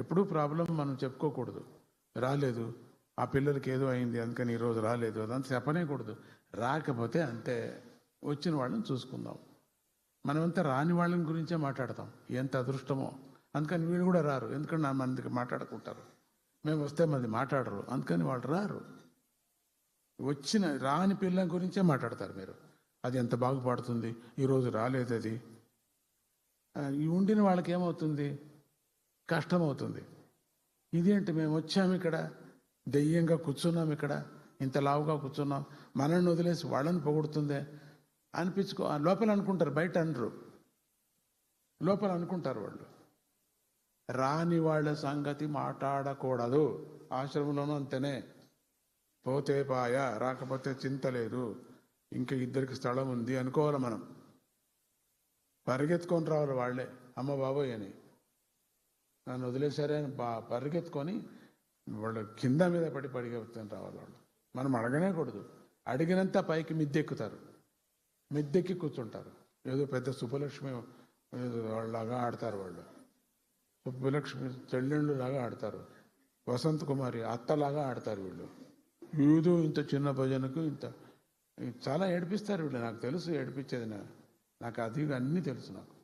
ఎప్పుడూ ప్రాబ్లం మనం చెప్పుకోకూడదు. రాలేదు ఆ పిల్లలకి ఏదో అయింది అందుకని ఈరోజు రాలేదు అదంతా చెప్పనేకూడదు. రాకపోతే అంతే వచ్చిన వాళ్ళని చూసుకుందాం. మనమంతా రాని వాళ్ళని గురించే మాట్లాడతాం. ఎంత అదృష్టమో. అందుకని వీళ్ళు కూడా రారు. ఎందుకంటే నా మందికి మాట్లాడుకుంటారు. మేము వస్తే మంది మాట్లాడరు. అందుకని వాళ్ళు రారు. వచ్చిన రాని పిల్లల గురించే మాట్లాడతారు మీరు. అది ఎంత బాగుపడుతుంది? ఈరోజు రాలేదు అది. ఈ ఉండిన వాళ్ళకి ఏమవుతుంది కష్టం అవుతుంది ఇదేంటి మేము వచ్చాము ఇక్కడ దెయ్యంగా కూర్చున్నాం ఇక్కడ ఇంత లావుగా కూర్చున్నాం మనల్ని వదిలేసి వాళ్ళని పొగుడుతుందే? అనిపించుకో లోపల అనుకుంటారు బయట అనరు. లోపల అనుకుంటారు వాళ్ళు. రాని వాళ్ళ సంగతి మాట్లాడకూడదు. ఆశ్రమంలోనూ అంతేనే. పోతే పాయ రాకపోతే చింత లేదు. ఇంకా ఇద్దరికి స్థలం ఉంది అనుకోవాలి మనం. పరిగెత్తుకొని రావాలి వాళ్ళే అమ్మ బాబోయ్ అని. నన్ను వదిలేశారే అని బా పరిగెత్తుకొని వాళ్ళు కింద మీద పడి పరిగెత్తుకొని రావాలి వాళ్ళు. మనం అడగనే కూడదు అడిగినంత పైకి మిద్దెక్కుతారు. మిద్దెక్కి కూర్చుంటారు. ఏదో పెద్ద సుబ్బలక్ష్మి ఏదో వాళ్ళలాగా ఆడతారు వాళ్ళు. సుబ్బలక్ష్మి చెల్లెళ్ళు లాగా ఆడతారు. వసంత్ కుమారి అత్తలాగా ఆడతారు వీళ్ళు. ఏదో ఇంత చిన్న భజనకు ఇంత చాలా ఏడిపిస్తారు వీళ్ళు. నాకు తెలుసు ఏడిపించేది నాకు అది అన్నీ తెలుసు నాకు.